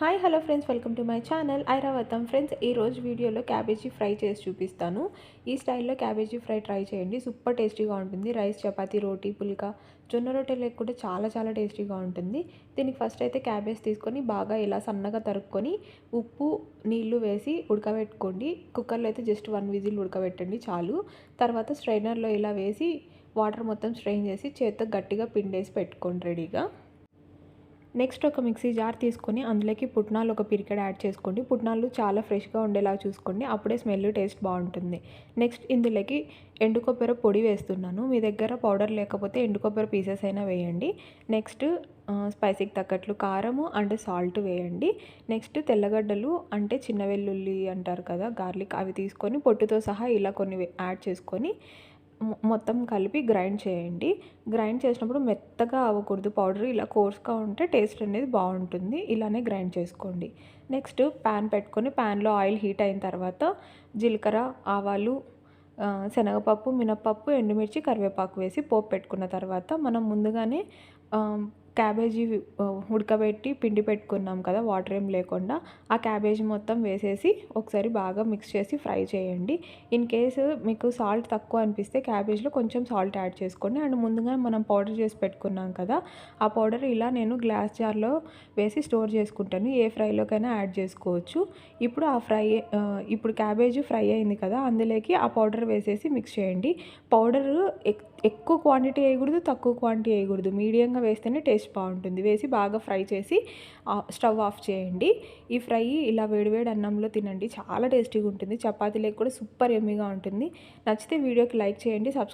Hi hello friends welcome to my channel. Airavatham friends ఈ రోజు వీడియోలో క్యాబేజీ ఫ్రై చేసి చూపిస్తాను. ఈ స్టైల్లో క్యాబేజీ ఫ్రై ట్రై చేయండి. సూపర్ టేస్టీగా ఉంటుంది. రైస్ చపాతీ రోటీ పుల్కా జొన్న రొట్టెలు కూడా చాలా చాలా టేస్టీగా ఉంటుంది. దీనికి ఫస్ట్ అయితే క్యాబేజ్ తీసుకొని బాగా ఇలా సన్నగా తరుక్కొని ఉప్పు నీళ్ళు వేసి ఉడకబెట్టుకోండి. కుక్కర్లో అయితే జస్ట్ వన్ విజిల్ ఉడకబెట్టండి చాలు. తర్వాత స్ట్రైనర్లో ఇలా వేసి వాటర్ మొత్తం స్ట్రెయిన్ చేసి చేత్తో గట్టిగా పిండేసి పెట్టుకోండి రెడీగా. నెక్స్ట్ ఒక మిక్సీ జార్ తీసుకొని అందులోకి పుట్నాలు ఒక పిరికెడ్ యాడ్ చేసుకోండి. పుట్నాలు చాలా ఫ్రెష్గా ఉండేలా చూసుకోండి. అప్పుడే స్మెల్ టేస్ట్ బాగుంటుంది. నెక్స్ట్ ఇందులోకి ఎండు కొబ్బరి పొడి వేస్తున్నాను. మీ దగ్గర పౌడర్ లేకపోతే ఎండు కొబ్బరి పీసెస్ అయినా వేయండి. నెక్స్ట్ స్పైసీకి తగ్గట్లు కారము అండ్ సాల్ట్ వేయండి. నెక్స్ట్ తెల్లగడ్డలు అంటే చిన్న వెల్లుల్లి అంటారు కదా గార్లిక్ అవి తీసుకొని పొట్టుతో సహా ఇలా కొన్ని యాడ్ చేసుకొని మొత్తం కలిపి గ్రైండ్ చేయండి. గ్రైండ్ చేసినప్పుడు మెత్తగా అవ్వకూడదు. పౌడర్ ఇలా కోర్స్గా ఉంటే టేస్ట్ అనేది బాగుంటుంది. ఇలానే గ్రైండ్ చేసుకోండి. నెక్స్ట్ ప్యాన్ పెట్టుకొని ప్యాన్లో ఆయిల్ హీట్ అయిన తర్వాత జీలకర్ర ఆవాలు శనగపప్పు మినప్పప్పు ఎండుమిర్చి కరివేపాకు వేసి పోపు పెట్టుకున్న తర్వాత మనం ముందుగానే క్యాబేజీ ఉడకబెట్టి పిండి పెట్టుకున్నాం కదా వాటర్ ఏం లేకుండా ఆ క్యాబేజీ మొత్తం వేసేసి ఒకసారి బాగా మిక్స్ చేసి ఫ్రై చేయండి. ఇన్ కేసు మీకు సాల్ట్ తక్కువ అనిపిస్తే క్యాబేజ్లో కొంచెం సాల్ట్ యాడ్ చేసుకోండి. అండ్ ముందుగా మనం పౌడర్ చేసి పెట్టుకున్నాం కదా ఆ పౌడర్ ఇలా నేను గ్లాస్ జార్లో వేసి స్టోర్ చేసుకుంటాను. ఏ ఫ్రైలోకైనా యాడ్ చేసుకోవచ్చు. ఇప్పుడు ఆ ఫ్రై ఇప్పుడు క్యాబేజీ ఫ్రై అయింది కదా అందులోకి ఆ పౌడర్ వేసేసి మిక్స్ చేయండి. పౌడర్ ఎక్కువ క్వాంటిటీ వేయకూడదు తక్కువ క్వాంటిటీ వేయకూడదు. మీడియంగా వేస్తేనే టేస్ట్ బాగుంటుంది. వేసి బాగా ఫ్రై చేసి స్టవ్ ఆఫ్ చేయండి. ఈ ఫ్రై ఇలా వేడివేడి అన్నంలో తినండి. చాలా టేస్టీగా ఉంటుంది. చపాతీలకు కూడా సూపర్ ఎమ్మీగా ఉంటుంది. నచ్చితే వీడియోకి లైక్ చేయండి సబ్స్క్రైబ్